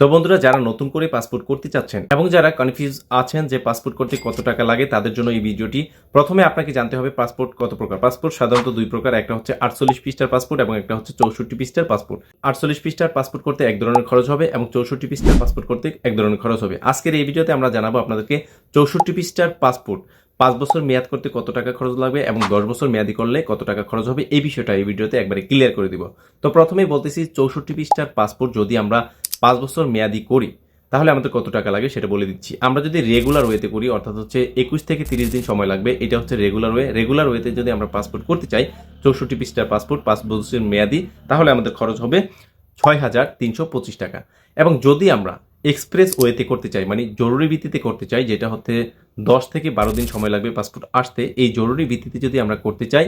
তো বন্ধুরা, যারা নতুন করে পাসপোর্ট করতে চাচ্ছেন এবং যারা কনফিউজ আছেন যে পাসপোর্ট করতে কত টাকা লাগে, তাদের জন্য এই ভিডিওটি প্রথমে আপনাকে জানতে হবে পাসপোর্ট কত প্রকার। পাসপোর্ট সাধারণত দুই প্রকার, একটা হচ্ছে আটচল্লিশ পৃষ্ঠার পাসপোর্ট এবং একটা হচ্ছে চৌষট্টি পৃষ্ঠার পাসপোর্ট। আটচল্লিশ পৃষ্ঠার পাসপোর্ট করতে এক ধরনের খরচ হবে এবং চৌষট্টি পৃষ্ঠার পাসপোর্ট করতে এক ধরনের খরচ হবে। আজকের এই ভিডিওতে আমরা জানাব আপনাদেরকে চৌষট্টি পৃষ্ঠার পাসপোর্ট, পাঁচ বছর মেয়াদ করতে কত টাকা খরচ লাগবে এবং দশ বছর মেয়াদি করলে কত টাকা খরচ হবে, এই বিষয়টা এই ভিডিওতে একবারে ক্লিয়ার করে দিব। তো প্রথমেই বলতেছি, চৌষট্টি পৃষ্ঠার পাসপোর্ট যদি আমরা পাঁচ বছর মেয়াদি করি, তাহলে আমাদের কত টাকা লাগে সেটা বলে দিচ্ছি। আমরা যদি রেগুলার ওয়েতে করি, অর্থাৎ হচ্ছে একুশ থেকে তিরিশ দিন সময় লাগবে, এটা হচ্ছে রেগুলার ওয়ে রেগুলার ওয়েতে যদি আমরা পাসপোর্ট করতে চাই, চৌষট্টি পৃষ্ঠার পাসপোর্ট পাঁচ বছর মেয়াদি, তাহলে আমাদের খরচ হবে ছয় হাজার তিনশো পঁচিশ টাকা। এবং যদি আমরা এক্সপ্রেস ওয়েতে করতে চাই মানে জরুরি ভিত্তিতে করতে চাই, যেটা হচ্ছে দশ থেকে বারো দিন সময় লাগবে পাসপোর্ট আসতে, এই জরুরি ভিত্তিতে যদি আমরা করতে চাই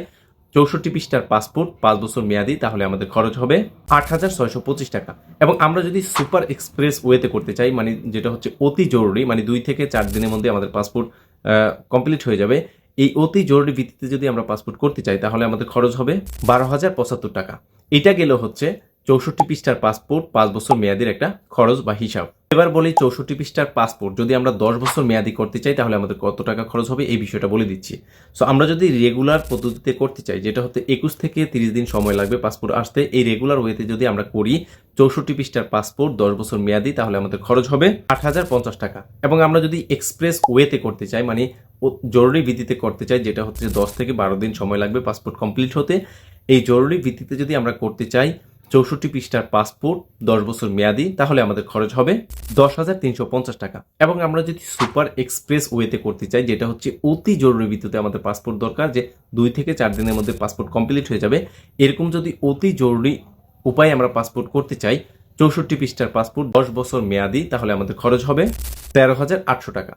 চৌষট্টি পৃষ্ঠার পাসপোর্ট, পাঁচ বছর মেয়াদি, তাহলে আমাদের খরচ হবে আট হাজার ছয়শো পঁচিশ টাকা। এবং আমরা যদি সুপার এক্সপ্রেস ওয়েতে করতে চাই মানে যেটা হচ্ছে অতি জরুরি মানে দুই থেকে চার দিনের মধ্যে আমাদের পাসপোর্ট কমপ্লিট হয়ে যাবে। এই অতি জরুরি ভিত্তিতে যদি আমরা পাসপোর্ট করতে চাই, তাহলে আমাদের খরচ হবে বারো হাজার পঁচাত্তর টাকা। এটা গেল হচ্ছে চৌষট্টি পৃষ্ঠার পাসপোর্ট, পাঁচ বছর মেয়াদির একটা খরচ বা হিসাব। এবার বলি চৌষট্টি পৃষ্ঠার পাসপোর্ট। যদি আমরা দশ বছর মেয়াদি করতে চাই, তাহলে আমাদের কত টাকা খরচ হবে? এই বিষয়টা বলে দিচ্ছি। সো আমরা যদি রেগুলার পদ্ধতিতে করতে চাই, যেটা হচ্ছে একুশ থেকে তিরিশ দিন সময় লাগবে পাসপোর্ট আসতে, এই রেগুলার ওয়েতে যদি আমরা করি চৌষট্টি পৃষ্ঠার পাসপোর্ট দশ বছর মেয়াদি, তাহলে আমাদের খরচ হবে আট হাজার পঞ্চাশ টাকা। এবং আমরা যদি এক্সপ্রেস ওয়েতে করতে চাই মানে জরুরি ভিত্তিতে করতে চাই, যেটা হচ্ছে দশ থেকে বারো দিন সময় লাগবে পাসপোর্ট কমপ্লিট হতে, এই জরুরি ভিত্তিতে যদি আমরা করতে চাই চৌষট্টি পৃষ্ঠার পাসপোর্ট, দশ বছর মেয়াদি, তাহলে আমাদের খরচ হবে দশ হাজার তিনশো পঞ্চাশ টাকা। এবং আমরা যদি সুপার এক্সপ্রেস ওয়েতে করতে চাই, যেটা হচ্ছে অতি জরুরি ভিত্তিতে আমাদের পাসপোর্ট দরকার, যে দুই থেকে চার দিনের মধ্যে পাসপোর্ট কমপ্লিট হয়ে যাবে। এরকম যদি অতি জরুরি উপায়ে আমরা পাসপোর্ট করতে চাই, চৌষট্টি পৃষ্ঠার পাসপোর্ট, দশ বছর মেয়াদি, তাহলে আমাদের খরচ হবে তেরো হাজার আটশো টাকা।